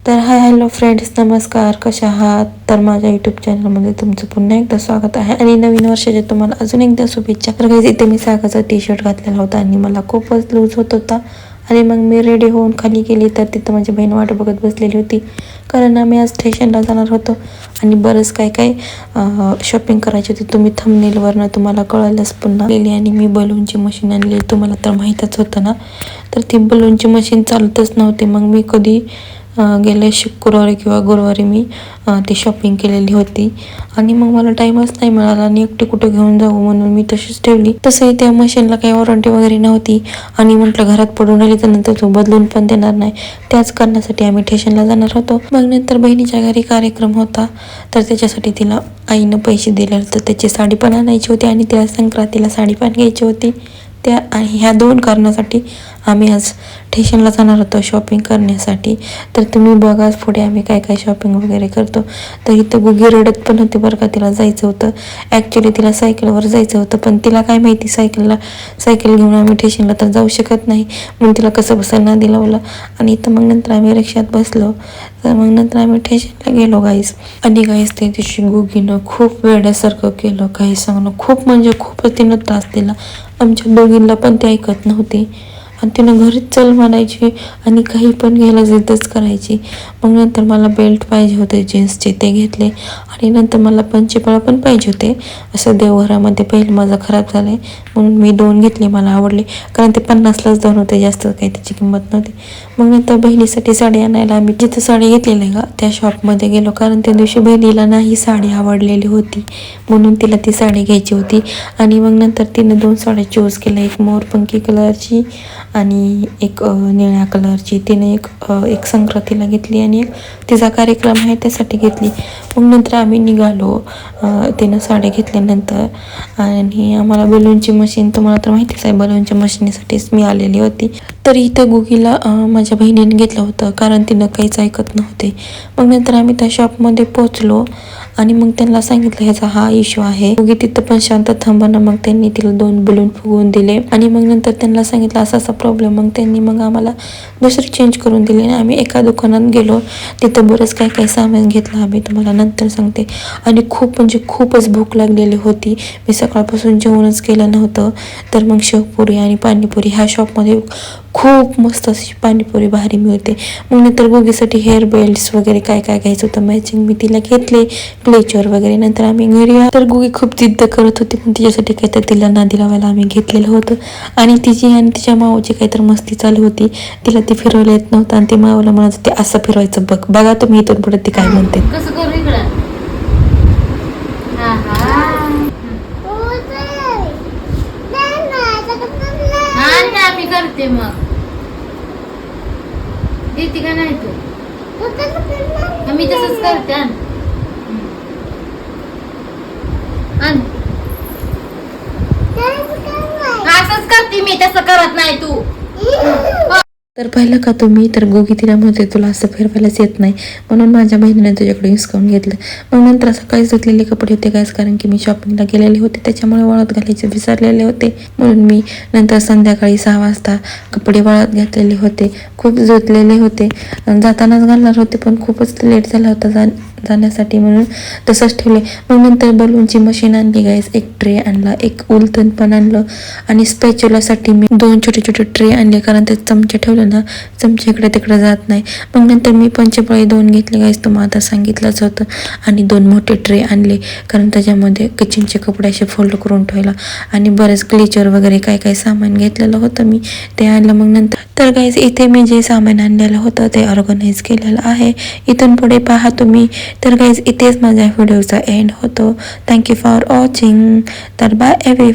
तर hi hello friends नमस्कार. कशा आहात? तर माझ्या यूट्यूब चॅनलमध्ये तुमचं पुन्हा एकदा स्वागत आहे. आणि नवीन वर्षाच्या तुम्हाला अजून एकदा शुभेच्छा. तर काही इथे मी सागाचा टी शर्ट घातलेला होता आणि मला खूपच लूज होत होता. आणि मग मी रेडी होऊन खाली गेली तर तिथं माझी बहीण वाट बघत बसलेली होती. कारण आम्ही आज स्टेशनला जाणार होतो. आणि बरंच काय काय शॉपिंग करायची होती. तुम्ही थंबनेलवरनं तुम्हाला कळालंच पुन्हा. गेली आणि मी बलूनची मशीन आणली. तुम्हाला तर माहीतच होतं ना. तर ती बलूनची मशीन चालतच नव्हती. मग मी कधी गेल्या शुक्रवारी किंवा गुरुवारी मी ती शॉपिंग केलेली होती. आणि मग मला टाईमच नाही मिळाला आणि एकटी कुठं घेऊन जाऊ म्हणून मी तशीच ठेवली. तसंही त्या मशीनला काही वॉरंटी वगैरे नव्हती. आणि म्हटलं घरात पडून राहिली तर नंतर तो बदलून पण देणार नाही. त्याच कारणासाठी आम्ही ठेशनला जाणार होतो. मग नंतर बहिणीच्या घरी कार्यक्रम होता. तर त्याच्यासाठी तिला आईनं पैसे दिले. तर त्याची साडी पण आणायची होती आणि तिला संक्रांतीला साडी पण घ्यायची होती. त्या आणि ह्या दोन कारणासाठी आम्ही आज स्टेशनला जाणार होतो शॉपिंग करण्यासाठी. तर तुम्ही बघाच पुढे आम्ही काय काय शॉपिंग वगैरे करतो. तर इथं गुगी रडत पण होती बरं का तिला जायचं होतं. ॲक्च्युली तिला सायकलवर जायचं होतं पण तिला काय माहिती सायकलला सायकल घेऊन आम्ही स्टेशनला तर जाऊ शकत नाही. म्हणून तिला कसं बसं ना लावलं. आणि इथं मग नंतर आम्ही रिक्षात बसलो. तर मग नंतर आम्ही स्टेशनला गेलो गाईस आणि गाईस ते दिवशी गुगीनं खूप वेड्यासारखं केलं. काही सांगणं खूप म्हणजे खूपच तिनं त्रास दिला. आमच्या दोघींना पण ते ऐकत नव्हते. आणि तिनं घरीच चल म्हणायची आणि काही पण घ्यायला जिद्दच करायची. मग नंतर मला बेल्ट पाहिजे होते जीन्सचे ते घेतले आणि नंतर मला पंचेपाळा पण पाहिजे होते. असं देवघरामध्ये पहिलं माझं खराब झालं आहे म्हणून मी दोन घेतले मला आवडले. कारण ते पन्नासलाच दोन होते जास्त काही त्याची किंमत नव्हती. मग नंतर बहिणीसाठी साडी आणायला आम्ही जिथं साडी घेतलेली का त्या शॉपमध्ये गेलो. कारण त्या दिवशी बहिणीला नाही साडी आवडलेली होती. म्हणून तिला ती साडी घ्यायची होती. आणि मग नंतर तिने दोन साड्या चूज केल्या. एक मोरपंखी कलरची आणि एक निळ्या कलरची तिने एक एक संक्रांतीला घेतली आणि एक तिचा कार्यक्रम आहे त्यासाठी घेतली. मग नंतर आम्ही निघालो. तिनं साड्या घेतल्यानंतर आणि आम्हाला बलूनची मशीन तुम्हाला तर माहितीच आहे बलूनच्या मशीनीसाठीच मी आलेली होती. तर इथं गुगीला माझ्या बहिणीने घेतलं होतं कारण तिनं काहीच ऐकत नव्हते. मग नंतर आम्ही त्या शॉपमध्ये पोचलो आणि मग त्यांना सांगितलं ह्याचा हा इश्यू आहे. गुगी तिथं पण शांत थांबाना मग त्यांनी तिला दोन बलून फुगवून दिले. आणि मग नंतर त्यांना सांगितलं असा असा प्रॉब्लेम मग त्यांनी मग आम्हाला दुसरे चेंज करून दिली आणि आम्ही एका दुकानात गेलो. तिथं बरंच काय काय सामान घेतलं आम्ही. तुम्हाला नंतर सांगते. आणि खूप म्हणजे खूपच भूक लागलेली होती. मी सकाळपासून जेवणच केलं नव्हतं. तर मग शेवपुरी आणि पाणीपुरी ह्या शॉपमध्ये खूप मस्त अशी पाणीपुरी भारी मिळते. मग नंतर गोगीसाठी हेअर बेल्ट्स वगैरे काय काय घ्यायचं होतं मॅचिंग मी तिला घेतले क्लेचर वगैरे. नंतर आम्ही घरी तर गोगी खूप जिद्द करत होती पण तिच्यासाठी काय तर तिला नादी लावायला आम्ही घेतलेलं होतं. आणि तिची आणि तिच्या मावाची काहीतरी मस्ती चालू होती. तिला ती फिरवलं येत नव्हतं आणि ते मावाला म्हणत ते असं फिरवायचं बघ बघा तुम्ही इथून पुढे ती काय म्हणते कसं करू इकडं हा हा हा ना मी करते मग. देते का नाही तू? मी तसंच करते आण. असंच करते मी तसं करत नाही तू. तर पाहिलं का तुम्ही? तर गोगी तिला म्हणते तुला असं फिरवायलाच येत नाही. म्हणून माझ्या बहिणीने तुझ्याकडे हिसकावून घेतलं. मग नंतर सकाळीच धुतलेले कपडे होते गायस कारण की मी शॉपिंगला गेलेले होते त्याच्यामुळे वाळत घालायचे विसरलेले होते. म्हणून मी नंतर संध्याकाळी सहा वाजता कपडे वाळत घातलेले होते. खूप धुतलेले होते. जातानाच घालणार होते पण खूपच लेट झाला होता. जा जाण्यासाठी म्हणून तसंच ठेवले. मग नंतर बलूनची मशीन आणली गाईस एक ट्रे आणला एक उलथन पण आणलं. आणि स्पॅच्युलासाठी मी दोन छोटे छोटे ट्रे आणले कारण ते चमचे ठेवले ना चमचे इकडे तिकडे जात नाही. मग नंतर मी पंचपळी दोन घेतले गाईस तुम्हाला आता सांगितलंच होतं. आणि दोन मोठे ट्रे आणले कारण त्याच्यामध्ये किचनचे कपडे असे फोल्ड करून ठेवला. आणि बरेच क्लेचर वगैरे काय काय सामान घेतलेलं होतं मी ते आणलं मग नंतर. तर गाईज इथे मी जे सामान आणलेलं होतं ते ऑर्गनाईज केलेलं आहे. इथून पुढे पहा तुम्ही तर गाईज इथेच माझ्या व्हिडिओचा एंड होतो थँक्यू फॉर वॉचिंग तर बाय एव्हरी